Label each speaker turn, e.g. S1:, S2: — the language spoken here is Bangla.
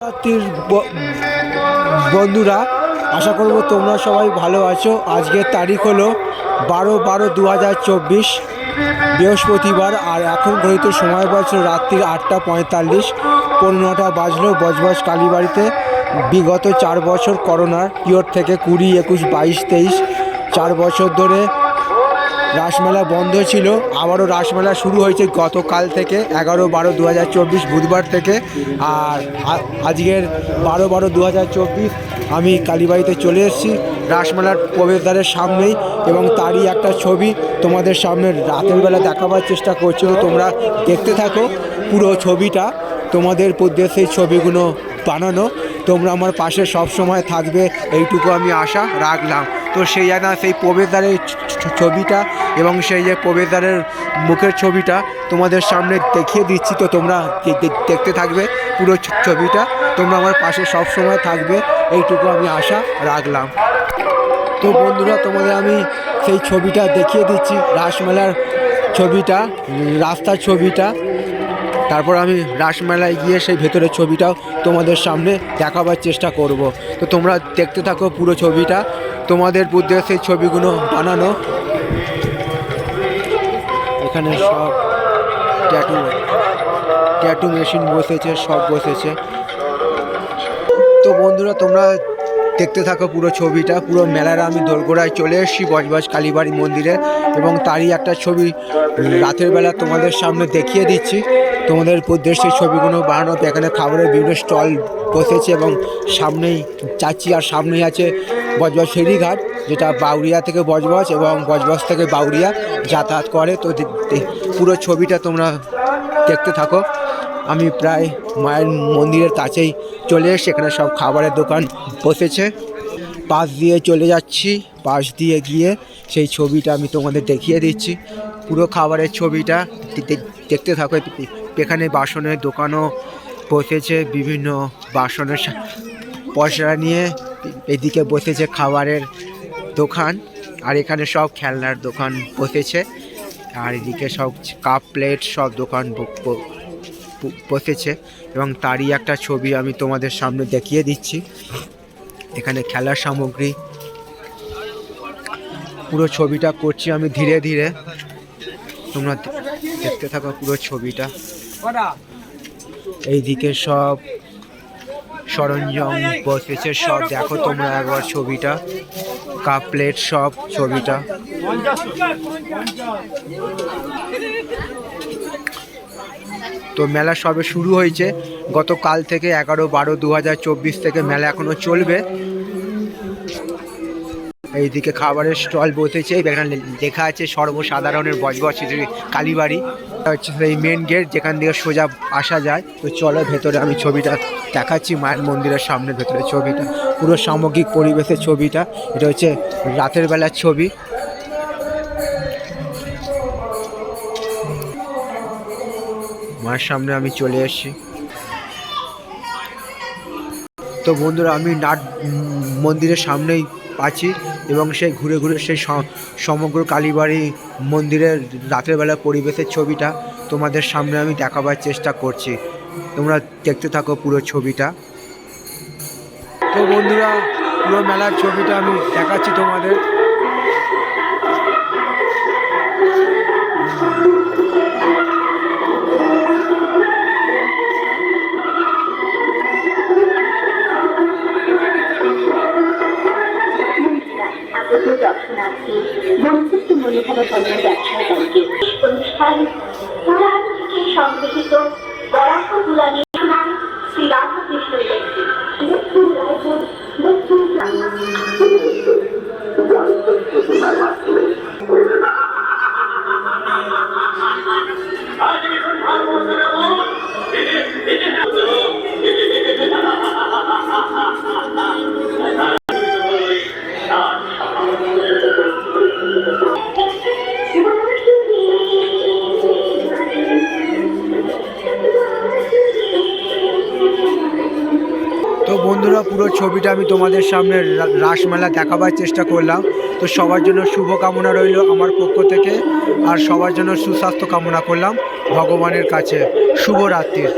S1: রাত্রির বন্ধুরা, আশা করব তোমরা সবাই ভালো আছো। আজকের তারিখ হলো বারো বারো দু হাজার চব্বিশ, বৃহস্পতিবার, আর এখন ঘড়িত সময় বাজছে রাত্রির আটটা পঁয়তাল্লিশ পনেরোটা বাজলো। বজবজ কালীবাড়িতে বিগত চার বছর করোনার পিওর থেকে কুড়ি, একুশ, বাইশ, তেইশ, চার বছর ধরে রাসমেলা বন্ধ ছিল। আবারও রাসমেলা শুরু হয়েছে গতকাল থেকে, এগারো বারো দু বুধবার থেকে। আর আজকের বারো বারো দু আমি কালীবাড়িতে চলে এসেছি। রাসমেলার প্রবেশদ্বারের সামনেই এবং তারই একটা ছবি তোমাদের সামনে রাতের বেলা দেখাবার চেষ্টা করছি। তো তোমরা দেখতে থাকো পুরো ছবিটা, তোমাদের উদ্দেশ্যে ছবিগুলো বানানো। তোমরা আমার পাশে সব সময় থাকবে, এইটুকু আমি আশা রাখলাম। তো সেই জন্য সেই প্রবেশদ্বারের ছবিটা এবং সেই যে প্রবেশদ্বারের মুখের ছবিটা তোমাদের সামনে দেখিয়ে দিচ্ছি, তো তোমরা দেখতে থাকবে পুরো ছবিটা। তোমরা আমার পাশে সব সময় থাকবে, এইটুকু আমি আশা রাখলাম। তো বন্ধুরা, তোমাদের আমি সেই ছবিটা দেখিয়ে দিচ্ছি, রাসমেলার ছবিটা, রাস্তার ছবিটা। তারপর আমি রাসমেলায় গিয়ে সেই ভেতরের ছবিটাও তোমাদের সামনে দেখাবার চেষ্টা করব। তো তোমরা দেখতে থাকো পুরো ছবিটা। তোমাদের বুদ্ধে সেই ছবিগুলো বানানো। এখানে সব ট্যাটু ট্যাটু মেশিন বসেছে, সব বসেছে। তো বন্ধুরা, তোমরা দেখতে থাকো পুরো ছবিটা। পুরো মেলার আমি দোরগোড়ায় চলে এসেছি, বজবজ কালীবাড়ি মন্দিরে। এবং তারই একটা ছবি রাতের বেলা তোমাদের সামনে দেখিয়ে দিচ্ছি। তোমাদের উদ্দেশ্যে ছবিগুলো বানানো এখানে খাবারের বিভিন্ন স্টল বসেছে এবং সামনেই চাচ্ছি আর সামনেই আছে বজবজ ফেরিঘাট যেটা বাউরিয়া থেকে বজবজ এবং বজবজ থেকে বাউরিয়া যাতায়াত করে। তো পুরো ছবিটা তোমরা দেখতে থাকো। আমি প্রায় মায়ের মন্দিরের কাছেই চলে এসে এখানে সব খাবারের দোকান বসেছে। পাশ দিয়ে চলে যাচ্ছি। পাশ দিয়ে গিয়ে সেই ছবিটা আমি তোমাদের দেখিয়ে দিচ্ছি। পুরো খাবারের ছবিটা দেখতে থাকো। এখানে বাসনের দোকানও বসেছে। বিভিন্ন বাসনের পয়সা নিয়ে এদিকে বসেছে খাবারের দোকান, আর এখানে সব খেলনার দোকান বসেছে, আর এদিকে সব কাপ প্লেট, সব দোকান বসেছে, এবং তারই একটা ছবি আমি তোমাদের সামনে দেখিয়ে দিচ্ছি। এখানে খেলার সামগ্রী। পুরো ছবিটা করছি আমি ধীরে ধীরে। তোমরা দেখতে থাকো পুরো ছবিটা। এইদিকে সব সরঞ্জাম বসেছে সব দেখো তোমরা একবার ছবিটা। কাপ প্লেট, সব ছবিটা। তো মেলা সবে শুরু হয়েছে। গতকাল থেকে এগারো বারো দু থেকে মেলা এখনও চলবে। এইদিকে খাবারের স্টল বসেছে। এখানে লেখা আছে সর্বসাধারণের বজবজ কালীবাড়ি। হচ্ছে সেই মেন গেট যেখান থেকে সোজা আসা যায়। তো চলো ভেতরে আমি ছবিটা দেখাচ্ছি, মায়ের মন্দিরের সামনে ভেতরে ছবিটা। পুরো সামগ্রিক পরিবেশের ছবিটা। এটা হচ্ছে রাতের বেলার ছবি। মায়ের সামনে আমি চলে এসেছি। তো বন্ধুরা, আমি নাট মন্দিরের সামনেই আছি এবং সেই ঘুরে ঘুরে সেই সমগ্র কালীবাড়ি মন্দিরের রাতের বেলা পরিবেশের ছবিটা তোমাদের সামনে আমি দেখাবার চেষ্টা করছি। তোমরা দেখতে থাকো পুরো ছবিটা। তো বন্ধুরা, পুরো মেলার ছবিটা আমি দেখাচ্ছি তোমাদের।
S2: অনুষ্ঠান পুরাণ থেকে সংগৃহীত
S1: বন্ধুরা, পুরো ছবিটা আমি তোমাদের সামনে রাসমেলা দেখাবার চেষ্টা করলাম। তো সবার জন্য শুভকামনা রইল আমার পক্ষ থেকে, আর সবার জন্য সুস্বাস্থ্য কামনা করলাম ভগবানের কাছে। শুভরাত্রির